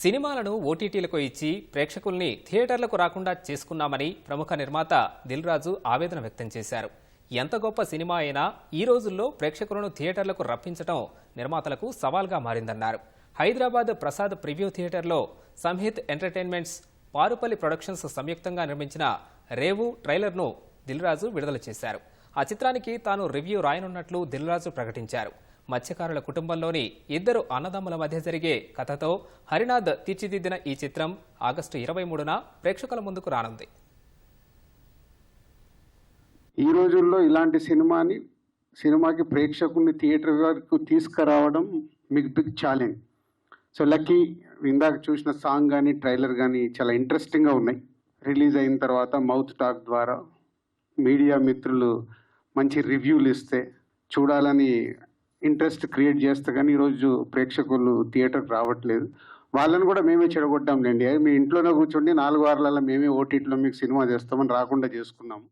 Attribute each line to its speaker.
Speaker 1: సినిమాలను ఓటీటీలకు ఇచ్చి ప్రేక్షకుల్ని థియేటర్లకు రాకుండా చేసుకున్నామని ప్రముఖ నిర్మాత దిల్ రాజు ఆవేదన వ్యక్తం చేశారు. ఎంత గొప్ప సినిమా అయినా ఈ రోజుల్లో ప్రేక్షకులను థియేటర్లకు రప్పించడం నిర్మాతలకు సవాల్గా మారిందన్నారు. హైదరాబాద్ ప్రసాద్ ప్రివ్యూ థియేటర్లో సంహిత్ ఎంటర్టైన్మెంట్స్ పారుపల్లి ప్రొడక్షన్స్ సంయుక్తంగా నిర్మించిన రేవు ట్రైలర్ను దిల్ రాజు విడుదల చేశారు. ఆ చిత్రానికి తాను రివ్యూ రాయనున్నట్లు దిల్ రాజు ప్రకటించారు. మత్స్యకారుల కుటుంబంలోని ఇద్దరు అన్నదమ్ముల మధ్య జరిగే కథతో హరినాథ్ తీర్చిదిద్దిన ఈ చిత్రం ఆగస్టు ఇరవై మూడున ప్రేక్షకుల ముందుకు రానుంది.
Speaker 2: ఈ రోజుల్లో ఇలాంటి సినిమాని సినిమాకి ప్రేక్షకుల్ని థియేటర్ వరకు తీసుకురావడం మీకు బిగ్ ఛాలెంజ్ సో లక్కీ ఇందాక చూసిన సాంగ్ కానీ ట్రైలర్ కానీ చాలా ఇంట్రెస్టింగ్గా ఉన్నాయి. రిలీజ్ అయిన తర్వాత మౌత్ టాక్ ద్వారా మీడియా మిత్రులు మంచి రివ్యూలు ఇస్తే చూడాలని ఇంట్రెస్ట్ క్రియేట్ చేస్తే కానీ ఈరోజు ప్రేక్షకులు థియేటర్కి రావట్లేదు. వాళ్ళని కూడా మేమే చెడగొట్టాంలేండి. మీ ఇంట్లోనే కూర్చోండి నాలుగు వారాలలో మేమే ఓటీటీలో మీకు సినిమా చేస్తామని రాకుండా చేసుకున్నాము.